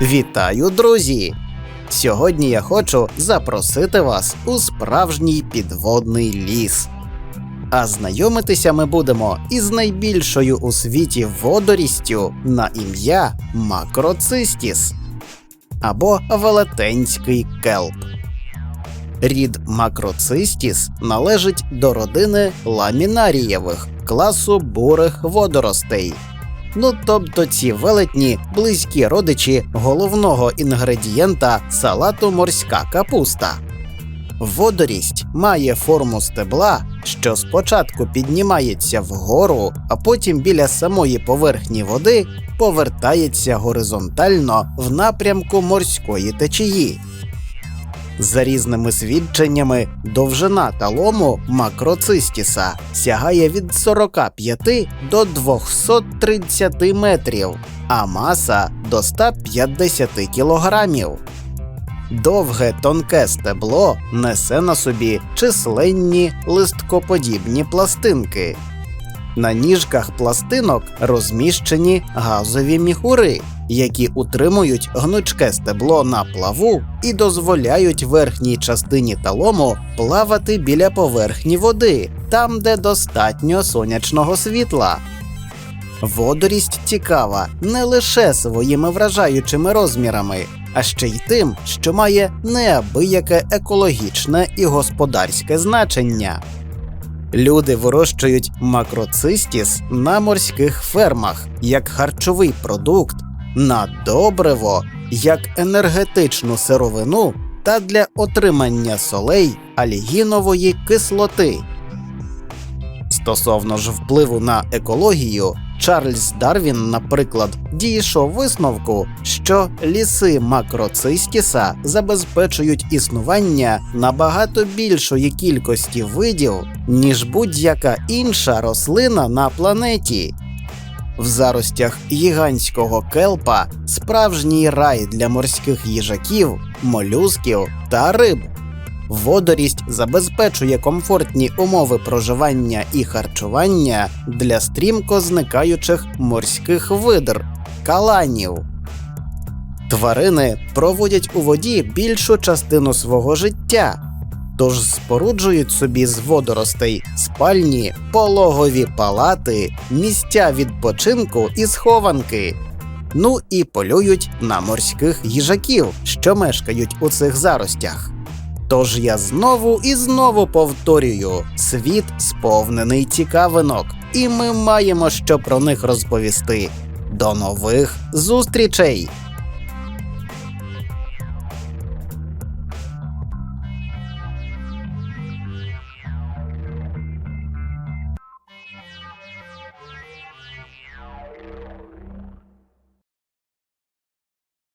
Вітаю, друзі! Сьогодні я хочу запросити вас у справжній підводний ліс. А знайомитися ми будемо із найбільшою у світі водорістю на ім'я Макроцистіс або велетенський келп. Рід Макроцистіс належить до родини ламінарієвих класу бурих водоростей. Ну тобто ці велетні близькі родичі головного інгредієнта салату морська капуста. Водорість має форму стебла, що спочатку піднімається вгору, а потім біля самої поверхні води повертається горизонтально в напрямку морської течії. За різними свідченнями, довжина талому макроцистіса сягає від 45 до 230 метрів, а маса до 150 кілограмів. Довге тонке стебло несе на собі численні листкоподібні пластинки. На ніжках пластинок розміщені газові міхури, які утримують гнучке стебло на плаву і дозволяють верхній частині талому плавати біля поверхні води, там, де достатньо сонячного світла. Водорість цікава не лише своїми вражаючими розмірами, а ще й тим, що має неабияке екологічне і господарське значення. Люди вирощують макроцистіс на морських фермах як харчовий продукт, на добриво, як енергетичну сировину та для отримання солей алігінової кислоти. Стосовно ж впливу на екологію, Чарльз Дарвін, наприклад, дійшов висновку, що ліси макроцистіса забезпечують існування набагато більшої кількості видів, ніж будь-яка інша рослина на планеті. В заростях гігантського келпа справжній рай для морських їжаків, молюсків та риб. Водорість забезпечує комфортні умови проживання і харчування для стрімко зникаючих морських видр каланів. Тварини проводять у воді більшу частину свого життя, тож споруджують собі з водоростей спальні, пологові палати, місця відпочинку і схованки. Ну і полюють на морських їжаків, що мешкають у цих заростях. Тож я знову і знову повторюю: світ сповнений цікавинок, і ми маємо що про них розповісти. До нових зустрічей!